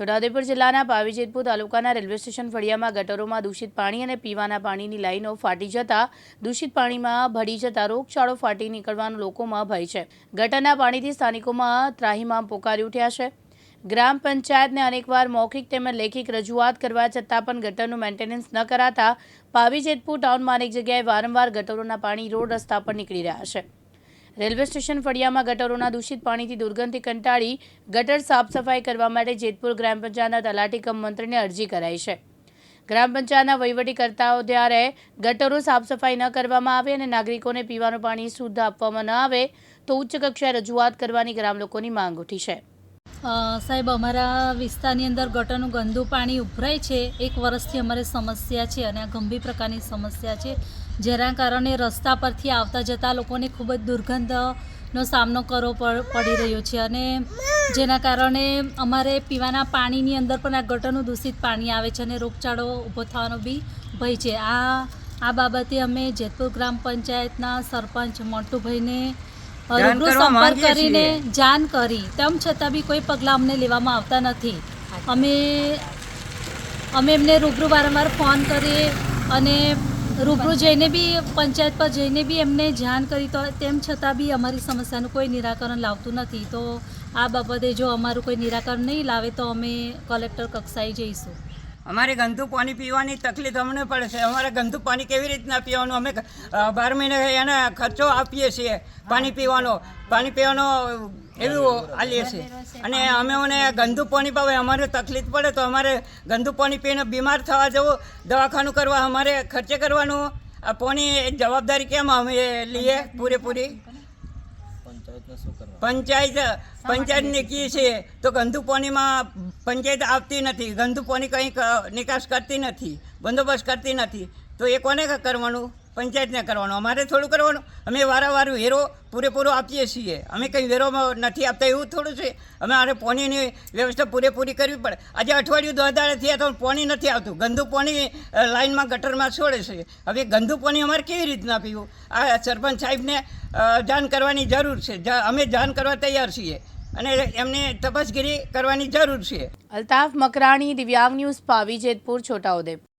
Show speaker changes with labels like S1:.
S1: છોટાઉદેપુર જિલ્લાના પાવીજેતપુર તાલુકાના railway station ફળિયામાં ગટરોમાં દૂષિત પાણી અને પીવાના પાણીની લાઈનો ફાટી જતા દૂષિત પાણીમાં ભળી જતા રોગચાળો ફાટી નીકળવાનો લોકોમાં ભય છે. ગટરના પાણીથી સ્થાનિકોમાં ત્રાહીમામ પોકારી ઉઠ્યા છે. ગ્રામ પંચાયતને અનેકવાર મૌખિક તેમજ લેખિત રજૂઆત કરવા છતાં પણ ગટરનું મેન્ટેનન્સ ન કરાતા પાવીજેતપુર ટાઉનમાં અનેક જગ્યાએ વારંવાર ગટરોના પાણી રોડ રસ્તા પર નીકળી રહ્યા છે. રેલવે સ્ટેશન ફળિયામાં ગટરોના દૂષિત પાણીથી દુર્ગંધથી કંટાળી ગટર સાફ સફાઈ કરવા માટે જેતપુર ગ્રામ પંચાયતના તલાટી કમ મંત્રીને અરજી કરાઈ છે. ગ્રામ પંચાયતના વહીવટીકર્તાઓ ત્યારે ગટરો સાફ સફાઈ ન કરવામાં આવે અને નાગરિકોને પીવાનું પાણી શુદ્ધ આપવામાં ન આવે તો ઉચ્ચ કક્ષાએ રજૂઆત કરવાની ગ્રામ લોકોની માંગ ઉઠી છે.
S2: સાહેબ, અમારા વિસ્તારની અંદર ગટરનું ગંદુ પાણી ઉભરાય છે. એક વર્ષથી અમારે સમસ્યા છે અને આ ગંભીર પ્રકારની સમસ્યા છે. જેના કારણે રસ્તા પરથી આવતા જતા લોકોને ખૂબ જ દુર્ગંધનો સામનો કરવો પડી રહ્યો છે અને જેના કારણે અમારે પીવાના પાણીની અંદર પણ આ ગટરનું દૂષિત પાણી આવે છે અને રોગચાળો ઊભો થવાનો બી ભય છે. આ આ બાબતે અમે જેતપુર ગ્રામ પંચાયતના સરપંચ મોન્ટુભાઈને રૂબરૂ સંપર્ક કરીને જાણ કરી. તેમ છતાં બી કોઈ પગલાં અમને લેવામાં આવતા નથી. અમે અમે એમને રૂબરૂ વારંવાર ફોન કરીએ અને રૂબરૂ જઈને બી પંચાયત પર જઈને બી એમને જાણ કરી તો તેમ છતાં બી અમારી સમસ્યાનું કોઈ નિરાકરણ લાવતું નથી. તો આ બાબતે જો અમારું કોઈ નિરાકરણ નહીં લાવે તો અમે કલેક્ટર કક્ષાએ જઈશું.
S3: અમારે ગંદુ પાણી પીવાની તકલીફ અમને પડે છે. અમારે ગંદુ પાણી કેવી રીતના પીવાનું? અમે બાર મહિને એને ખર્ચો આપીએ છીએ પાણી પીવાનો. પાણી પીવાનો એવું આલીએ છીએ. અને અમે મને ગંદુ પાણી પાવે, અમારે તકલીફ પડે તો અમારે ગંદુ પાણી પીને બીમાર થવા જવું, દવાખાનું કરવા, અમારે ખર્ચે કરવાનું. આ પાણી જવાબદારી કેમ અમે લઈએ પૂરેપૂરી? પંચાયત, પંચાયતને કહીએ છીએ તો ગંદુ પાણીમાં પંચાયત આવતી નથી. ગંદુ પાણી કંઈક નિકાસ કરતી નથી. બંદોબસ્ત કરતી નથી. તો એ કોને કરવાનું? પંચાયતને કરવાનું. અમારે થોડું કરવાનું. અમે વારંવાર વેરો પૂરેપૂરો આપીએ છીએ. અમે કંઈ વેરોમાં નથી આપતા, એવું થોડું છે. અમે મારે પાણીની વ્યવસ્થા પૂરેપૂરી કરવી પડે. આજે અઠવાડિયું દોધારે થયા તો પાણી નથી આવતું. ગંદુ પાણી લાઇનમાં, ગટરમાં છોડે છે. હવે ગંદુ પાણી અમારે કેવી રીતના પીવું? આ સરપંચ સાહેબને જાણ કરવાની જરૂર છે. અમે જાણ કરવા તૈયાર છીએ. અને એમને તપાસગીરી કરવાની જરૂર છે.
S1: અલ્તાફ મકરાણી, દિવ્યાંગ ન્યૂઝ, પાવી જેતપુર, છોટાઉદેપુર.